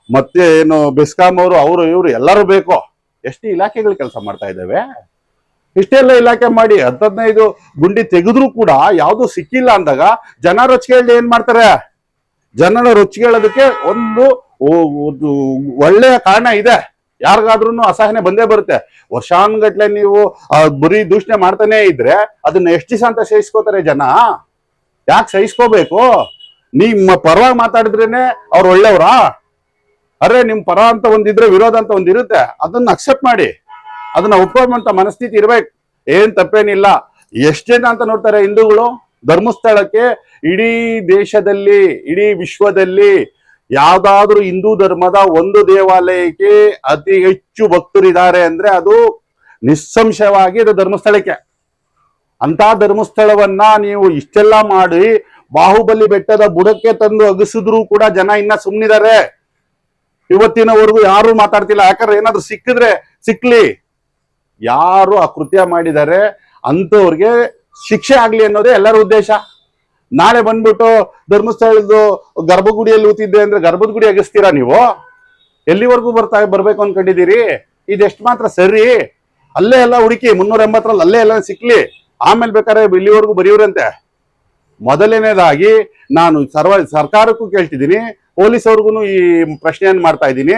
ಮತ್ತೆ ಏನು ಬೆಸ್ಕಾಂ ಅವರು ಅವರು, ಇವರು ಎಲ್ಲರೂ ಬೇಕು. ಎಷ್ಟು ಇಲಾಖೆಗಳು ಕೆಲಸ ಮಾಡ್ತಾ ಇದ್ದಾವೆ, ಇಷ್ಟೆಲ್ಲ ಇಲಾಖೆ ಮಾಡಿ ಹತ್ತು ಹದಿನೈದು ಗುಂಡಿ ತೆಗೆದ್ರೂ ಕೂಡ ಯಾವುದು ಸಿಕ್ಕಿಲ್ಲ ಅಂದಾಗ ಜನ ರೊಚ್ಚಿಗೆ ಏನ್ ಮಾಡ್ತಾರೆ? ಜನರ ರೊಚ್ಚಿಗೆಳೋದಕ್ಕೆ ಒಂದು ಒಂದು ಒಳ್ಳೆಯ ಕಾರಣ ಇದೆ. ಯಾರಿಗಾದ್ರೂ ಅಸಹನೆ ಬಂದೇ ಬರುತ್ತೆ. ವರ್ಷಾನ್ಗಟ್ಲೆ ನೀವು ಬರೀ ದೂಷಣೆ ಮಾಡ್ತಾನೆ ಇದ್ರೆ ಅದನ್ನ ಎಷ್ಟು ದಿವಸ ಅಂತ ಸಹಿಸ್ಕೋತಾರೆ ಜನ? ಯಾಕೆ ಸಹಿಸ್ಕೋಬೇಕು? ನಿಮ್ಮ ಪರವಾಗಿ ಮಾತಾಡಿದ್ರೇನೆ ಅವ್ರು ಒಳ್ಳೆಯವರಾ? ಅರೆ, ನಿಮ್ ಪರ ಅಂತ ಒಂದಿದ್ರೆ ವಿರೋಧ ಅಂತ ಒಂದಿರುತ್ತೆ. ಅದನ್ನ ಅಕ್ಸೆಪ್ಟ್ ಮಾಡಿ. ಅದನ್ನ ಒಪ್ಕೊಳ್ಳುವಂತ ಮನಸ್ಥಿತಿ ಇರ್ಬೇಕು. ಏನ್ ತಪ್ಪೇನಿಲ್ಲ. ಎಷ್ಟ್ ಜನ ಅಂತ ನೋಡ್ತಾರೆ ಹಿಂದೂಗಳು? ಧರ್ಮಸ್ಥಳಕ್ಕೆ, ಇಡೀ ದೇಶದಲ್ಲಿ, ಇಡೀ ವಿಶ್ವದಲ್ಲಿ ಯಾವ್ದಾದ್ರೂ ಹಿಂದೂ ಧರ್ಮದ ಒಂದು ದೇವಾಲಯಕ್ಕೆ ಅತಿ ಹೆಚ್ಚು ಭಕ್ತರಿದ್ದಾರೆ ಅಂದ್ರೆ ಅದು ನಿಸ್ಸಂಶಯವಾಗಿ ಅದು ಧರ್ಮಸ್ಥಳಕ್ಕೆ. ಅಂತ ಧರ್ಮಸ್ಥಳವನ್ನ ನೀವು ಇಷ್ಟೆಲ್ಲ ಮಾಡಿ ಬಾಹುಬಲಿ ಬೆಟ್ಟದ ಬುಡಕ್ಕೆ ತಂದು ಅಗಸಿದ್ರು ಕೂಡ ಜನ ಇನ್ನ ಸುಮ್ಮನಿದ್ದಾರೆ ಇವತ್ತಿನವರೆಗೂ ಯಾರು ಮಾತಾಡ್ತಿಲ್ಲ. ಯಾಕಂದ್ರೆ ಏನಾದ್ರು ಸಿಕ್ಕಿದ್ರೆ ಸಿಕ್ಲಿ. ಯಾರು ಆ ಕೃತ್ಯ ಮಾಡಿದ್ದಾರೆ ಅಂತವ್ರಿಗೆ ಶಿಕ್ಷೆ ಆಗ್ಲಿ ಅನ್ನೋದೇ ಎಲ್ಲರ ಉದ್ದೇಶ. ನಾಳೆ ಬಂದ್ಬಿಟ್ಟು ಧರ್ಮಸ್ಥಳದ್ದು ಗರ್ಭಗುಡಿಯಲ್ಲಿ ಊತಿದ್ದೆ ಅಂದ್ರೆ ಗರ್ಭದ ಗುಡಿ ಅಗಿಸ್ತೀರಾ ನೀವು? ಎಲ್ಲಿವರೆಗೂ ಬರ್ತಾ ಬರ್ಬೇಕು ಅನ್ಕೊಂಡಿದ್ದೀರಿ? ಇದೆಷ್ಟು ಮಾತ್ರ ಸರಿ. ಅಲ್ಲೇ ಎಲ್ಲ ಹುಡುಕಿ ಮುನ್ನೂರ ಎಂಬತ್ತರಲ್ಲಿ ಅಲ್ಲೇ ಎಲ್ಲ ಸಿಕ್ಲಿ. ಆಮೇಲೆ ಬೇಕಾದ್ರೆ ಇಲ್ಲಿವರೆಗೂ ಬರೆಯೋರಂತೆ. ಮೊದಲನೇದಾಗಿ ನಾನು ಸರ್ವ ಸರ್ಕಾರಕ್ಕೂ ಕೇಳ್ತಿದ್ದೀನಿ ಪೊಲೀಸ್ ಅವ್ರಿಗೂ ಈ ಪ್ರಶ್ನೆಯನ್ನು ಮಾಡ್ತಾ ಇದ್ದೀನಿ.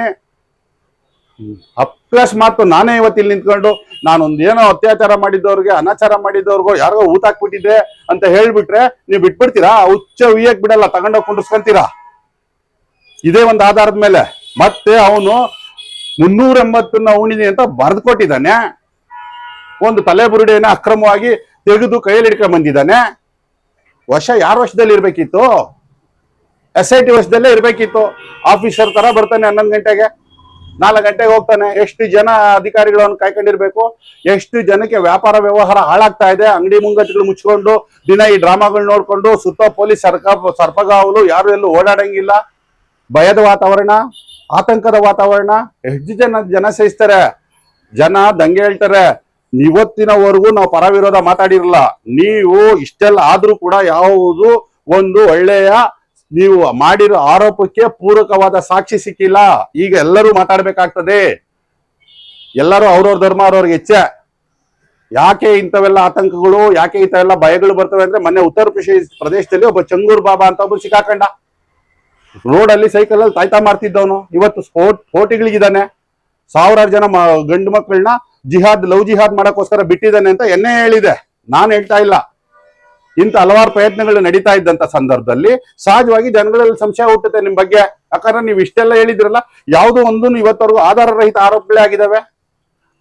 ಅಕಸ್ಮಾತ್ ನಾನೇ ಇವತ್ತು ಇಲ್ಲಿ ನಿಂತ್ಕೊಂಡು, ನಾನೊಂದು ಏನೋ ಅತ್ಯಾಚಾರ ಮಾಡಿದ್ದವ್ರಿಗೆ, ಅನಾಚಾರ ಮಾಡಿದ್ದವ್ರಿಗೋ, ಯಾರಿಗೋ ಊತ ಹಾಕ್ಬಿಟ್ಟಿದ್ದೆ ಅಂತ ಹೇಳ್ಬಿಟ್ರೆ ನೀವು ಬಿಟ್ಬಿಡ್ತೀರಾ? ಹುಚ್ಚ ಉಯ್ಯಕ್ ಬಿಡಲ್ಲ, ತಗೊಂಡೋಗಿ ಕುಂಡಿಸ್ಕೊಂತೀರಾ ಇದೇ ಒಂದು ಆಧಾರದ ಮೇಲೆ. ಮತ್ತೆ ಅವನು ಮುನ್ನೂರ ಎಂಬತ್ತನ್ನ ಉಣಿದೆ ಅಂತ ಬರೆದು ಕೊಟ್ಟಿದ್ದಾನೆ. ಒಂದು ತಲೆ ಬುರುಡೆಯನ್ನ ಅಕ್ರಮವಾಗಿ ತೆಗೆದು ಕೈಯಲ್ಲಿ ಹಿಡ್ಕೊಂಡ್ ಬಂದಿದ್ದಾನೆ. ವಶ ಯಾರ ವರ್ಷದಲ್ಲಿ ಇರ್ಬೇಕಿತ್ತು? ಎಸ್ ಐ ಟಿ ವರ್ಷದಲ್ಲೇ ಇರ್ಬೇಕಿತ್ತು. ಆಫೀಸರ್ ತರ ಬರ್ತಾನೆ ಹನ್ನೊಂದು ಗಂಟೆಗೆ. ನಾಲ್ಕು ಗಂಟೆಗೆ ಹೋಗ್ತಾನೆ. ಎಷ್ಟು ಜನ ಅಧಿಕಾರಿಗಳನ್ನು ಕಾಯ್ಕೊಂಡಿರ್ಬೇಕು? ಎಷ್ಟು ಜನಕ್ಕೆ ವ್ಯಾಪಾರ ವ್ಯವಹಾರ ಹಾಳಾಗ್ತಾ ಇದೆ? ಅಂಗಡಿ ಮುಂಗಟ್ಟುಗಳು ಮುಚ್ಕೊಂಡು, ದಿನ ಈ ಡ್ರಾಮಾಗಳು ನೋಡ್ಕೊಂಡು, ಸುತ್ತ ಪೊಲೀಸ್ ಸರ್ಕ, ಸರ್ಪಗಾವಲು, ಯಾರು ಎಲ್ಲೂ ಓಡಾಡಂಗಿಲ್ಲ. ಭಯದ ವಾತಾವರಣ, ಆತಂಕದ ವಾತಾವರಣ. ಎಷ್ಟು ಜನ ಜನ ಸಹಿಸ್ತಾರೆ? ಜನ ದಂಗೆ ಹೇಳ್ತಾರೆ. ಇವತ್ತಿನವರೆಗೂ ನಾವು ಪರ ವಿರೋಧ ಮಾತಾಡಿರಲ್ಲ, ನೀವು ಇಷ್ಟೆಲ್ಲ ಆದ್ರೂ ಕೂಡ ಯಾವುದು ಒಂದು ಒಳ್ಳೆಯ ನೀವು ಮಾಡಿರೋ ಆರೋಪಕ್ಕೆ ಪೂರಕವಾದ ಸಾಕ್ಷಿ ಸಿಕ್ಕಿಲ್ಲ. ಈಗ ಎಲ್ಲರೂ ಮಾತಾಡ್ಬೇಕಾಗ್ತದೆ. ಎಲ್ಲರೂ ಅವ್ರವ್ರ ಧರ್ಮ, ಅವ್ರವ್ರಿಗೆ ಹೆಚ್ಚೆ ಯಾಕೆ ಇಂಥವೆಲ್ಲ ಆತಂಕಗಳು, ಯಾಕೆ ಇಂಥವೆಲ್ಲ ಭಯಗಳು ಬರ್ತವೆ ಅಂದ್ರೆ ಮೊನ್ನೆ ಉತ್ತರ ಪ್ರದೇಶ ಪ್ರದೇಶದಲ್ಲಿ ಒಬ್ಬ ಚಂಗೂರ್ ಬಾಬಾ ಅಂತ ಒಬ್ಬರು ಸಿಕ್ಕಾಕಂಡ. ರೋಡ್ ಅಲ್ಲಿ ಸೈಕಲ್ ಅಲ್ಲಿ ತಾಯ್ತಾ ಮಾಡ್ತಿದ್ದವನು. ಇವತ್ತು ಸ್ಫೋಟ್ ಸ್ಫೋಟಿಗಳಿಗಿದ್ದಾನೆ. ಸಾವಿರಾರು ಜನ ಗಂಡು ಮಕ್ಕಳನ್ನ ಜಿಹಾದ್, ಲವ್ ಜಿಹಾದ್ ಮಾಡಕ್ಕೋಸ್ಕರ ಬಿಟ್ಟಿದ್ದಾನೆ ಅಂತ ಎನ್ನೇ ಹೇಳಿದೆ. ನಾನು ಹೇಳ್ತಾ ಇಲ್ಲ. ಇಂಥ ಹಲವಾರು ಪ್ರಯತ್ನಗಳು ನಡೀತಾ ಇದ್ದಂತ ಸಂದರ್ಭದಲ್ಲಿ ಸಹಜವಾಗಿ ಜನಗಳಲ್ಲಿ ಸಂಶಯ ಹುಟ್ಟುತ್ತೆ ನಿಮ್ ಬಗ್ಗೆ. ಯಾಕಂದ್ರೆ ನೀವು ಇಷ್ಟೆಲ್ಲ ಹೇಳಿದ್ರಲ್ಲ, ಯಾವುದೋ ಒಂದು ಇವತ್ತವರೆಗೂ ಆಧಾರ ರಹಿತ ಆರೋಪಗಳೇ ಆಗಿದಾವೆ.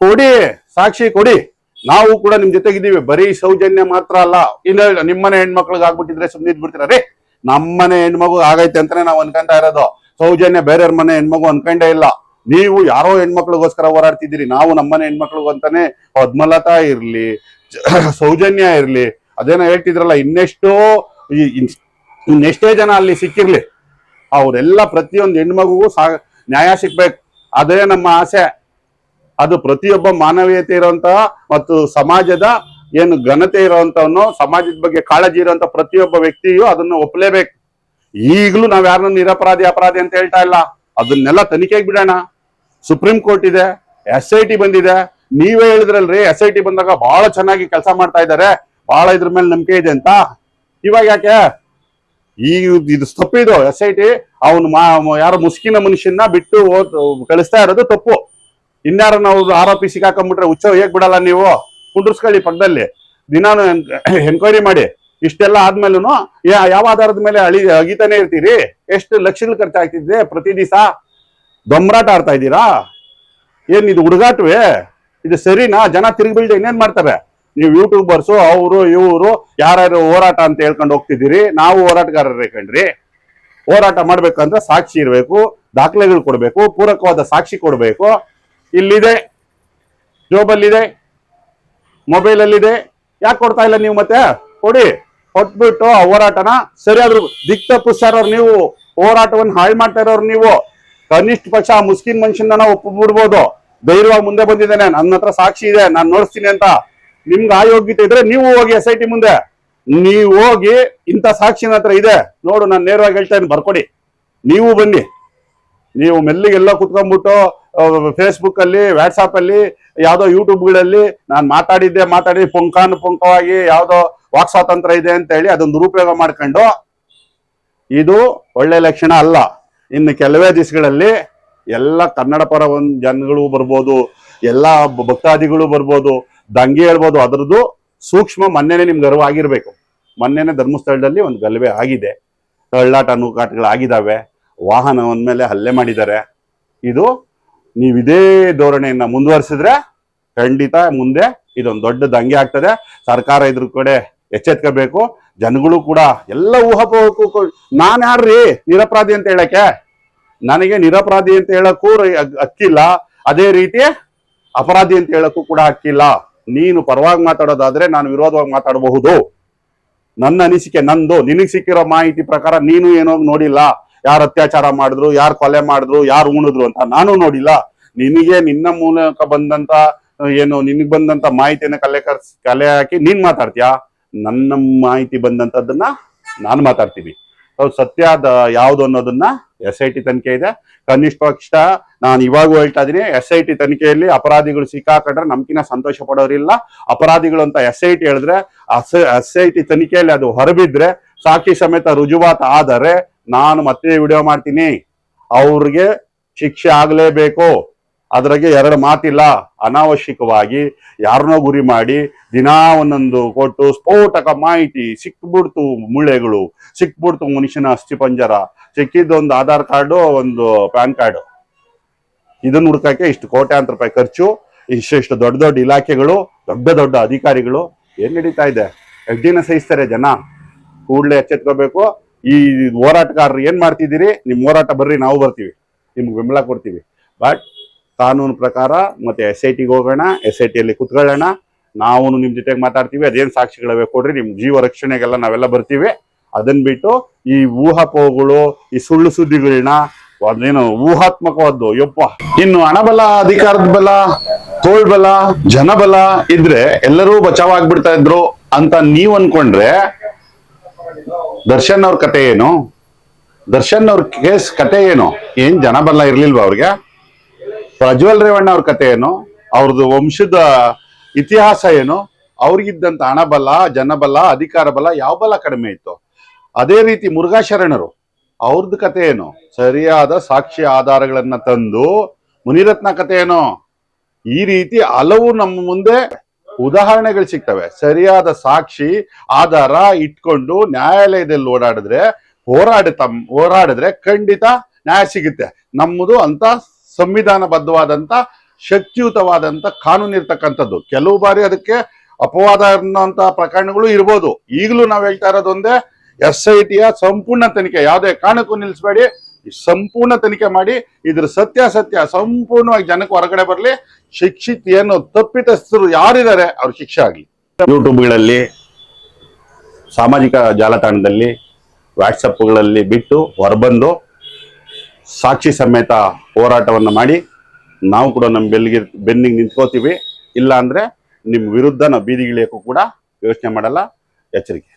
ಕೊಡಿ, ಸಾಕ್ಷಿ ಕೊಡಿ. ನಾವು ಕೂಡ ನಿಮ್ ಜೊತೆಗಿದ್ದೀವಿ. ಬರೀ ಸೌಜನ್ಯ ಮಾತ್ರ ಅಲ್ಲ. ಇಲ್ಲ ನಿಮ್ಮನೆ ಹೆಣ್ಮಕ್ಳಿಗೆ ಆಗ್ಬಿಟ್ಟಿದ್ರೆ ಸುಮ್ಮನೆ ಇದ್ಬಿಡ್ತೀರ? ರೀ, ನಮ್ಮನೆ ಹೆಣ್ಮಗು ಆಗೈತೆ ಅಂತಾನೆ ನಾವು ಅನ್ಕೊಂತ ಇರೋದು. ಸೌಜನ್ಯ ಬೇರೆಯವ್ರ ಮನೆ ಹೆಣ್ಮಗು ಅನ್ಕೊಂಡೇ ಇಲ್ಲ. ನೀವು ಯಾರೋ ಹೆಣ್ಮಕ್ಳಿಗೋಸ್ಕರ ಹೋರಾಡ್ತಿದ್ದೀರಿ, ನಾವು ನಮ್ಮನೆ ಹೆಣ್ಮಕ್ಳಿಗೂ ಅಂತಾನೆ ಪದ್ಮಲತಾ ಇರ್ಲಿ ಸೌಜನ್ಯ ಇರ್ಲಿ, ಅದೇನೋ ಹೇಳ್ತಿದ್ರಲ್ಲ, ಇನ್ನೆಷ್ಟೋ ಇನ್ನೆಷ್ಟೇ ಜನ ಅಲ್ಲಿ ಸಿಕ್ಕಿರ್ಲಿ, ಅವರೆಲ್ಲ ಪ್ರತಿಯೊಂದು ಹೆಣ್ಮಗುಗೂ ಸಾ, ನ್ಯಾಯ ಸಿಗ್ಬೇಕು. ಅದೇ ನಮ್ಮ ಆಸೆ. ಅದು ಪ್ರತಿಯೊಬ್ಬ ಮಾನವೀಯತೆ ಇರುವಂತಹ ಮತ್ತು ಸಮಾಜದ ಏನು ಘನತೆ ಇರುವಂತವನು ಸಮಾಜದ ಬಗ್ಗೆ ಕಾಳಜಿ ಇರುವಂತ ಪ್ರತಿಯೊಬ್ಬ ವ್ಯಕ್ತಿಯು ಅದನ್ನ ಒಪ್ಪಲೇಬೇಕು ಈಗಲೂ ನಾವ್ ಯಾರನ್ನ ನಿರಪರಾಧಿ ಅಪರಾಧಿ ಅಂತ ಹೇಳ್ತಾ ಇಲ್ಲ. ಅದನ್ನೆಲ್ಲ ತನಿಖೆಗೆ ಬಿಡೋಣ. ಸುಪ್ರೀಂ ಕೋರ್ಟ್ ಇದೆ, ಎಸ್ ಐ ಟಿ ಬಂದಿದೆ. ನೀವೇ ಹೇಳಿದ್ರಲ್ರಿ, ಎಸ್ ಐ ಟಿ ಬಂದಾಗ ಬಹಳ ಚೆನ್ನಾಗಿ ಕೆಲಸ ಮಾಡ್ತಾ ಇದ್ದಾರೆ. ಬಹಳ ಇದ್ರ ಮೇಲೆ ನಂಬಿಕೆ ಇದೆ ಅಂತ. ಇವಾಗ ಯಾಕೆ? ಈ ಇದು ತಪ್ಪಿದು ಎಸ್ ಐ ಟಿ. ಅವನು ಯಾರೋ ಮುಸ್ಕಿನ ಮನುಷ್ಯನ ಬಿಟ್ಟು ಕಳಿಸ್ತಾ ಇರೋದು ತಪ್ಪು. ಇನ್ಯಾರ ನಾವು ಆರೋಪಿ ಸಿಕ್ಕಾಕೊಂಡ್ಬಿಟ್ರೆ ಹುಚ್ಚ ಹೇಗ್ ಬಿಡಲ್ಲ ನೀವು? ಕುಂಡ್ರಸ್ಕೊಳ್ಳಿ ಪಕ್ಕದಲ್ಲಿ. ದಿನಾನು ಎನ್ಕ್ವೈರಿ ಮಾಡಿ. ಇಷ್ಟೆಲ್ಲ ಆದ್ಮೇಲೂ ಯಾವ ಆಧಾರದ ಮೇಲೆ ಅಳಿ ಅಗಿತಾನೆ ಇರ್ತೀರಿ? ಎಷ್ಟು ಲಕ್ಷಗಳು ಖರ್ಚಾಗ್ತಿದೆ ಪ್ರತಿ ದಿವಸ? ದೊಂಬರಾಟ ಆಡ್ತಾ ಇದ್ದೀರಾ? ಏನು ಇದು ಹುಡುಗಾಟವೇ? ಇದು ಸರಿನಾ? ಜನ ತಿರುಗಿ ಇನ್ನೇನ್ ಮಾಡ್ತಾರೆ ನೀವು ಯೂಟ್ಯೂಬರ್ಸು ಅವರು, ಇವರು, ಯಾರ್ಯಾರು ಹೋರಾಟ ಅಂತ ಹೇಳ್ಕೊಂಡು ಹೋಗ್ತಿದ್ದೀರಿ, ನಾವು ಹೋರಾಟಗಾರರೇ ಕಣ್ರಿ. ಹೋರಾಟ ಮಾಡ್ಬೇಕಂದ್ರೆ ಸಾಕ್ಷಿ ಇರಬೇಕು, ದಾಖಲೆಗಳು ಕೊಡಬೇಕು, ಪೂರಕವಾದ ಸಾಕ್ಷಿ ಕೊಡಬೇಕು. ಇಲ್ಲಿದೆ, ಜೋಬಲ್ಲಿದೆ, ಮೊಬೈಲಲ್ಲಿದೆ. ಯಾಕೆ ಕೊಡ್ತಾ ಇಲ್ಲ ನೀವು ಮತ್ತೆ? ಕೊಡಿ. ಕೊಟ್ಬಿಟ್ಟು ಆ ಹೋರಾಟನ ಸರಿಯಾದ್ರು ದಿಕ್ತ ತಪ್ಪಿಸ್ತಾರವ್ರು ನೀವು, ಹೋರಾಟವನ್ನು ಹಾಳು ಮಾಡ್ತಾ ಇರೋರು ನೀವು. ಕನಿಷ್ಠ ಪಕ್ಷ ಆ ಮುಸ್ಕಿನ್ ಮನುಷ್ಯನ ಒಪ್ಪಿಬಿಡ್ಬೋದು. ಧೈರ್ಯವಾಗಿ ಮುಂದೆ ಬಂದಿದ್ದೇನೆ. ನನ್ನ ಹತ್ರ ಸಾಕ್ಷಿ ಇದೆ. ನಾನು ನೋಡಿಸ್ತೀನಿ ಅಂತ. ನಿಮ್ಗೆ ಆ ಯೋಗ್ಯತೆ ಇದ್ರೆ ನೀವು ಹೋಗಿ ಎಸ್ ಐ ಟಿ ಮುಂದೆ. ನೀವು ಹೋಗಿ ಇಂಥ ಸಾಕ್ಷಿ ನನ್ನ ಹತ್ರ ಇದೆ. ನೋಡು, ನಾನು ನೇರವಾಗಿ ಹೇಳ್ತಾ ಬರ್ಕೊಡಿ. ನೀವು ಬನ್ನಿ. ನೀವು ಮೆಲ್ಲಿಗೆಲ್ಲ ಕುತ್ಕೊಂಡ್ಬಿಟ್ಟು ಫೇಸ್ಬುಕ್ ಅಲ್ಲಿ ವಾಟ್ಸಾಪ್ ಅಲ್ಲಿ, ಯಾವ್ದೋ ಯೂಟ್ಯೂಬ್ಗಳಲ್ಲಿ ನಾನು ಮಾತಾಡಿದ್ದೆ, ಮಾತಾಡಿ, ಪುಂಕಾನು ಪುಂಕವಾಗಿ ಯಾವ್ದೋ ವಾಕ್ ಸ್ವಾತಂತ್ರ್ಯ ಇದೆ ಅಂತ ಹೇಳಿ ಅದನ್ನು ದುರುಪಯೋಗ ಮಾಡ್ಕೊಂಡು, ಇದು ಒಳ್ಳೆ ಲಕ್ಷಣ ಅಲ್ಲ. ಇನ್ನು ಕೆಲವೇ ದಿವಸಗಳಲ್ಲಿ ಎಲ್ಲ ಕನ್ನಡ ಪರ ಒಂದು ಜನಗಳು ಬರ್ಬೋದು, ಎಲ್ಲ ಭಕ್ತಾದಿಗಳು ಬರ್ಬೋದು, ದಂಗೆ ಹೇಳ್ಬೋದು, ಅದರದ್ದು ಸೂಕ್ಷ್ಮ ಮೊನ್ನೆನೆ ನಿಮ್ಗೆ ಆಗಿರ್ಬೇಕು. ಮೊನ್ನೆನೆ ಧರ್ಮಸ್ಥಳದಲ್ಲಿ ಒಂದು ಗಲಭೆ ಆಗಿದೆ. ತಳ್ಳಾಟ ನೂಕಾಟಗಳಾಗಿದ್ದಾವೆ ವಾಹನ ಮೇಲೆ ಹಲ್ಲೆ ಮಾಡಿದ್ದಾರೆ. ಇದು ನೀವು ಇದೇ ಧೋರಣೆಯನ್ನ ಮುಂದುವರಿಸಿದ್ರೆ ಖಂಡಿತ ಮುಂದೆ ಇದೊಂದು ದೊಡ್ಡ ದಂಗೆ ಆಗ್ತದೆ. ಸರ್ಕಾರ ಇದ್ರ ಕಡೆ ಎಚ್ಚೆತ್ಕೋಬೇಕು. ಜನಗಳು ಕೂಡ ಎಲ್ಲ ಊಹಾಪೋಹಕ್ಕೂ ನಾನು ಯಾರ್ರಿ? ನಿರಪರಾಧಿ ಅಂತ ಹೇಳಕ್ಕೆ? ನನಗೆ ನಿರಪರಾಧಿ ಅಂತ ಹೇಳಕ್ಕೂ ಹಕ್ಕಿಲ್ಲ. ಅದೇ ರೀತಿ ಅಪರಾಧಿ ಅಂತ ಹೇಳಕ್ಕೂ ಕೂಡ ಹಕ್ಕಿಲ್ಲ. ನೀನು ಪರವಾಗಿ ಮಾತಾಡೋದಾದ್ರೆ ನಾನು ವಿರೋಧವಾಗಿ ಮಾತಾಡಬಹುದು. ನನ್ನ ಅನಿಸಿಕೆ ನಂದು. ನಿನಗೆ ಸಿಕ್ಕಿರೋ ಮಾಹಿತಿ ಪ್ರಕಾರ ನೀನು ಏನೋ ನೋಡಿಲ್ಲ. ಯಾರು ಅತ್ಯಾಚಾರ ಮಾಡಿದ್ರು, ಯಾರು ಕೊಲೆ ಮಾಡಿದ್ರು, ಯಾರು ಉಣಿದ್ರು ಅಂತ ನಾನು ನೋಡಿಲ್ಲ. ನಿನಗೆ ನಿನ್ನ ಮೂಲಕ ಬಂದಂತ, ಏನು, ನಿನಗೆ ಬಂದಂತ ಮಾಹಿತಿಯನ್ನು ಕಲೆ ಕಲೆ ಹಾಕಿ ನೀನ್ ಮಾತಾಡ್ತೀಯಾ? ನನ್ನ ಮಾಹಿತಿ ಬಂದಂತದ್ದನ್ನ ನಾನು ಮಾತಾಡ್ತೀವಿ. ಅದು ಸತ್ಯ ಯಾವ್ದು ಅನ್ನೋದನ್ನ ಎಸ್ ಐ ಟಿ ತನಿಖೆ ಇದೆ. ಕನಿಷ್ಠ ಪಕ್ಷ, ನಾನು ಇವಾಗೂ ಹೇಳ್ತಾ ಇದೀನಿ ಎಸ್ ಐ ಟಿ ತನಿಖೆಯಲ್ಲಿ ಅಪರಾಧಿಗಳು ಸಿಕ್ಕಾಕೊಂಡ್ರೆ ನಮ್ಕಿನ ಸಂತೋಷ ಪಡೋರಿಲ್ಲ. ಅಪರಾಧಿಗಳು ಅಂತ ಎಸ್ ಐ ಟಿ ಹೇಳಿದ್ರೆ ಎಸ್ ಐ ಟಿ ತನಿಖೆಯಲ್ಲಿ ಅದು ಹೊರಬಿದ್ರೆ ಸಾಕ್ಷಿ ಸಮೇತ ರುಜುವಾತ ಆದರೆ ನಾನು ಮತ್ತೆ ವಿಡಿಯೋ ಮಾಡ್ತೀನಿ. ಅವ್ರಿಗೆ ಶಿಕ್ಷೆ ಆಗ್ಲೇಬೇಕು. ಅದ್ರಾಗೆ ಎರಡು ಮಾತಿಲ್ಲ. ಅನಾವಶ್ಯಕವಾಗಿ ಯಾರನ್ನೋ ಗುರಿ ಮಾಡಿ ದಿನಾ ಒಂದೊಂದು ಕೊಟ್ಟು ಸ್ಫೋಟಕ ಮಾಹಿತಿ ಸಿಕ್ಬಿಡ್ತು ಮುಳ್ಳೆಗಳು, ಸಿಕ್ಬಿಡ್ತು ಮನುಷ್ಯನ ಅಸ್ಥಿಪಂಜರ ಸಿಕ್ಕಿದ್ದು ಒಂದು ಆಧಾರ್ ಕಾರ್ಡು, ಒಂದು ಪ್ಯಾನ್ ಕಾರ್ಡು. ಇದನ್ನ ಹುಡ್ಕಕ್ಕೆ ಇಷ್ಟು ಕೋಟ್ಯಾಂತರ ರೂಪಾಯಿ ಖರ್ಚು, ಇಷ್ಟಿಷ್ಟು ದೊಡ್ಡ ದೊಡ್ಡ ಇಲಾಖೆಗಳು, ದೊಡ್ಡ ದೊಡ್ಡ ಅಧಿಕಾರಿಗಳು ಏನ್ ನಡೀತಾ ಇದೆ? ಎಡ್ಡಿನ ಸಹಿಸ್ತಾರೆ ಜನ. ಕೂಡಲೇ ಎಚ್ಚೆತ್ಕೋಬೇಕು. ಈ ಹೋರಾಟಗಾರರು ಏನ್ ಮಾಡ್ತಿದ್ದೀರಿ? ನಿಮ್ ಹೋರಾಟ ಬರ್ರಿ, ನಾವು ಬರ್ತೀವಿ. ನಿಮ್ಗೆ ಬೆಂಬಲ ಕೊಡ್ತೀವಿ. ಬಟ್ ಕಾನೂನು ಪ್ರಕಾರ ಮತ್ತೆ ಎಸ್ ಐ ಟಿಗೆ ಹೋಗೋಣ ಎಸ್ ಐ ಟಿಯಲ್ಲಿ ಕುತ್ಕೊಳ್ಳೋಣ. ನಾವು ನಿಮ್ಮ ಜೊತೆಗೆ ಮಾತಾಡ್ತೀವಿ, ಅದೇನು ಸಾಕ್ಷಿಗಳವೆ ಕೊಡ್ರಿ ನಿಮ್ಮ ಜೀವ ರಕ್ಷಣೆಗೆಲ್ಲ ನಾವೆಲ್ಲ ಬರ್ತೀವಿ. ಅದನ್ ಬಿಟ್ಟು ಈ ಊಹಾಪೋಹಗಳು, ಈ ಸುಳ್ಳು ಸುದ್ದಿಗಳನ್ನ ಅದೇನು ಊಹಾತ್ಮಕವಾದ್ದು, ಯಪ್ಪ. ಇನ್ನು ಹಣಬಲ, ಅಧಿಕಾರದ ಬಲ ತೋಳ್ಬಲ ಜನಬಲ ಇದ್ರೆ ಎಲ್ಲರೂ ಬಚಾವ್ ಆಗ್ಬಿಡ್ತಾ ಇದ್ರು ಅಂತ ನೀವ್ ಅನ್ಕೊಂಡ್ರೆ ದರ್ಶನ್ ಅವ್ರ ಕತೆ ಏನು? ದರ್ಶನ್ ಅವ್ರ ಕೇಸ್ ಕತೆ ಏನು? ಏನ್ ಜನಬಲ ಇರ್ಲಿಲ್ವಾ ಅವ್ರಿಗೆ? ಪ್ರಜ್ವಲ್ ರೇವಣ್ಣ ಅವ್ರ ಕತೆ ಏನು? ಅವ್ರದ್ದು ವಂಶದ ಇತಿಹಾಸ ಏನು? ಅವ್ರಿಗಿದ್ದಂತ ಹಣಬಲ ಜನಬಲ ಅಧಿಕಾರ ಬಲ ಯಾವ ಬಲ ಕಡಿಮೆ ಇತ್ತು? ಅದೇ ರೀತಿ ಮುರುಘಾ ಶರಣರು ಅವ್ರದ್ದು ಕತೆ ಏನು? ಸರಿಯಾದ ಸಾಕ್ಷಿ ಆಧಾರಗಳನ್ನ ತಂದು ಮುನಿರತ್ನ ಕತೆ ಏನು? ಈ ರೀತಿ ಹಲವು ನಮ್ಮ ಮುಂದೆ ಉದಾಹರಣೆಗಳು ಸಿಗ್ತವೆ. ಸರಿಯಾದ ಸಾಕ್ಷಿ, ಆಧಾರ ಇಟ್ಕೊಂಡು ನ್ಯಾಯಾಲಯದಲ್ಲಿ ಓಡಾಡಿದ್ರೆ ಹೋರಾಡ ಹೋರಾಡಿದ್ರೆ ಖಂಡಿತ ನ್ಯಾಯ ಸಿಗುತ್ತೆ. ನಮ್ಮದು ಅಂತ ಸಂವಿಧಾನಬದ್ಧವಾದಂತ, ಶಕ್ತಿಯುತವಾದಂತ ಕಾನೂನು ಇರ್ತಕ್ಕಂಥದ್ದು. ಕೆಲವು ಬಾರಿ ಅದಕ್ಕೆ ಅಪವಾದ ಅನ್ನೋಂತ ಪ್ರಕರಣಗಳು ಇರ್ಬೋದು. ಈಗಲೂ ನಾವು ಹೇಳ್ತಾ ಇರೋದೊಂದೇ ಎಸ್ ಐ ಟಿಯ ಸಂಪೂರ್ಣ ತನಿಖೆ, ಯಾವುದೇ ಕಾರಣಕ್ಕೂ ನಿಲ್ಲಿಸಬೇಡಿ ಸಂಪೂರ್ಣ ತನಿಖೆ ಮಾಡಿ, ಇದ್ರ ಸತ್ಯಾಸತ್ಯ ಸಂಪೂರ್ಣವಾಗಿ ಜನಕ್ಕೆ ಹೊರಗಡೆ ಬರಲಿ. ಶಿಕ್ಷಿತ ಏನು ತಪ್ಪಿತಸ್ಥರು ಯಾರಿದ್ದಾರೆ, ಅವ್ರ ಶಿಕ್ಷೆ ಆಗಲಿ. ಯೂಟ್ಯೂಬ್ಗಳಲ್ಲಿ, ಸಾಮಾಜಿಕ ಜಾಲತಾಣದಲ್ಲಿ ವಾಟ್ಸಪ್ಗಳಲ್ಲಿ ಬಿಟ್ಟು ಹೊರಬಂದು ಸಾಕ್ಷಿ ಸಮೇತ ಹೋರಾಟವನ್ನು ಮಾಡಿ ನಾವು ಕೂಡ ನಮ್ಮ ಬೆಲ್ಲಿಗೆ ಬೆನ್ನಿಗೆ ನಿಂತ್ಕೋತೀವಿ. ಇಲ್ಲ ಅಂದ್ರೆ ನಿಮ್ಮ ವಿರುದ್ಧ ನಾವು ಬೀದಿಗಿಳಿಯೋಕ್ಕೂ ಕೂಡ ಯೋಚನೆ ಮಾಡಲ್ಲ. ಎಚ್ಚರಿಕೆ.